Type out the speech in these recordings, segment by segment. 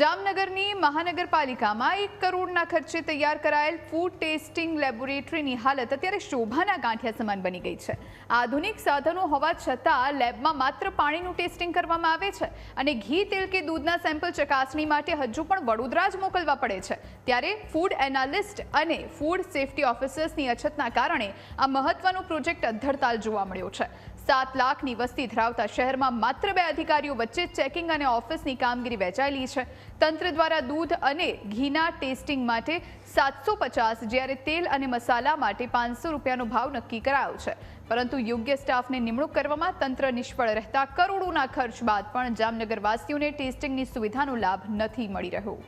જામનગરની મહાનગરપાલિકામાં એક કરોડના ખર્ચે તૈયાર કરાયેલ ફૂડ ટેસ્ટિંગ લેબોરેટરીની હાલત અત્યારે શોભાના ગાંઠિયા સમાન બની ગઈ છે. આધુનિક સાધનો હોવા છતાં લેબમાં માત્ર પાણીનું ટેસ્ટિંગ કરવામાં આવે છે અને ઘી, તેલ કે દૂધના સેમ્પલ ચકાસણી માટે હજુ પણ વડોદરા જ મોકલવા પડે છે. ત્યારે ફૂડ એનાલિસ્ટ અને ફૂડ સેફટી ઓફિસર્સની અછતના કારણે આ મહત્વનો પ્રોજેક્ટ અધ્ધરતાલ જોવા મળ્યો છે. સાત લાખની વસ્તી ધરાવતા શહેરમાં માત્ર બે અધિકારીઓ વચ્ચે ચેકિંગ અને ઓફિસની કામગીરી વહેંચાયેલી છે. તંત્ર દ્વારા દૂધ અને ઘીના ટેસ્ટિંગ માટે સાતસો પચાસ, જ્યારે તેલ અને મસાલા માટે પાંચસો રૂપિયાનો ભાવ નક્કી કરાયો છે. પરંતુ યોગ્ય સ્ટાફને નિમણૂક કરવામાં તંત્ર નિષ્ફળ રહેતા કરોડોના ખર્ચ બાદ પણ જામનગરવાસીઓને ટેસ્ટિંગની સુવિધાનો લાભ નથી મળી રહ્યો.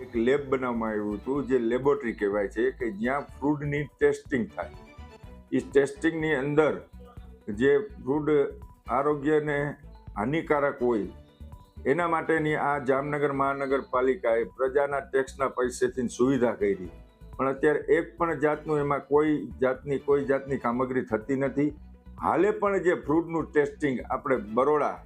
એક લેબ બનાવવામાં આવ્યું હતું, જે લેબોરેટરી કહેવાય છે, કે જ્યાં ફ્રૂડની ટેસ્ટિંગ થાય. એ ટેસ્ટિંગની અંદર જે ફ્રૂડ આરોગ્યને હાનિકારક હોય, એના માટેની આ જામનગર મહાનગરપાલિકાએ પ્રજાના ટેક્સના પૈસેથી સુવિધા કરી. પણ અત્યારે એક પણ જાતનું એમાં કોઈ જાતની કોઈ જાતની કામગીરી થતી નથી. હાલે પણ જે ફ્રૂટનું ટેસ્ટિંગ આપણે બરોડા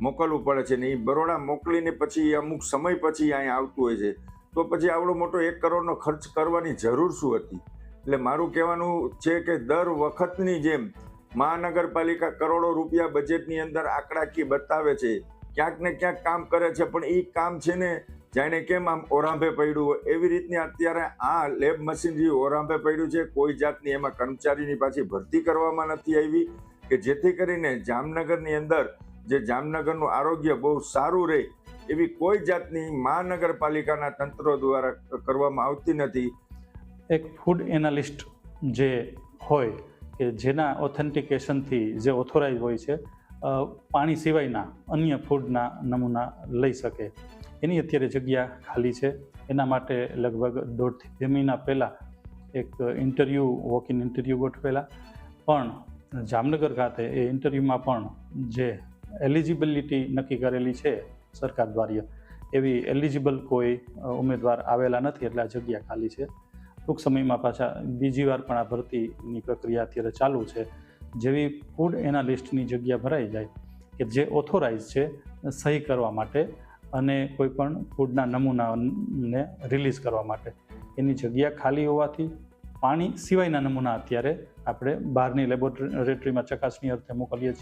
મોકલવું પડે છે ને એ બરોડા મોકલીને પછી અમુક સમય પછી અહીંયા આવતું હોય છે. તો પછી આવડો મોટો એક કરોડનો ખર્ચ કરવાની જરૂર શું હતી? એટલે મારું કહેવાનું છે કે દર વખતની જેમ મહાનગરપાલિકા કરોડો રૂપિયા બજેટની અંદર આંકડાકી બતાવે છે, ક્યાંક ને ક્યાંક કામ કરે છે, પણ એ કામ છે ને જાણે કેમ આમ ઓરાંભે પડ્યું હોય? એવી રીતની અત્યારે આ લેબ મશીનરી ઓરાંભે પડ્યું છે, કોઈ જાતની એમાં કર્મચારીની પાછી ભરતી કરવામાં નથી આવી, કે જેથી કરીને જામનગરની અંદર જે જામનગરનું આરોગ્ય બહુ સારું રહે, એવી કોઈ જાતની મહાનગરપાલિકાના તંત્રો દ્વારા કરવામાં આવતી નથી. એક ફૂડ એનાલિસ્ટ જે હોય, કે જેના ઓથેન્ટિકેશનથી જે ઓથોરાઇઝ હોય છે પાણી સિવાયના અન્ય ફૂડના નમૂના લઈ શકે. એની અત્યારે જગ્યા ખાલી છે. એના માટે લગભગ દોઢથી બે મહિના પહેલાં એક ઇન્ટરવ્યૂ વોક ઇન ઇન્ટરવ્યૂ ગોઠવેલા. પણ જામનગર ખાતે એ ઇન્ટરવ્યૂમાં પણ જે એલિજિબિલિટી નક્કી કરેલી છે સરકાર દ્વારા, એવી એલિજિબલ કોઈ ઉમેદવાર આવેલા નથી, એટલે આ જગ્યા ખાલી છે. ટૂંક સમયમાં પાછા બીજી વાર પણ આ ભરતીની પ્રક્રિયા અત્યારે ચાલુ છે. જેવી ફૂડ એનાલિસ્ટની જગ્યા ભરાઈ જાય કે જે ઓથોરાઇઝ છે, સહી કરવા માટે અને કોઈ પણ ફૂડના નમૂનાને રિલીઝ કરવા માટે. એની જગ્યા ખાલી હોવાથી પાણી સિવાયના નમૂના અત્યારે આપણે બહારની લેબોરેટરીમાં ચકાસણી અર્થે મોકલીએ છીએ.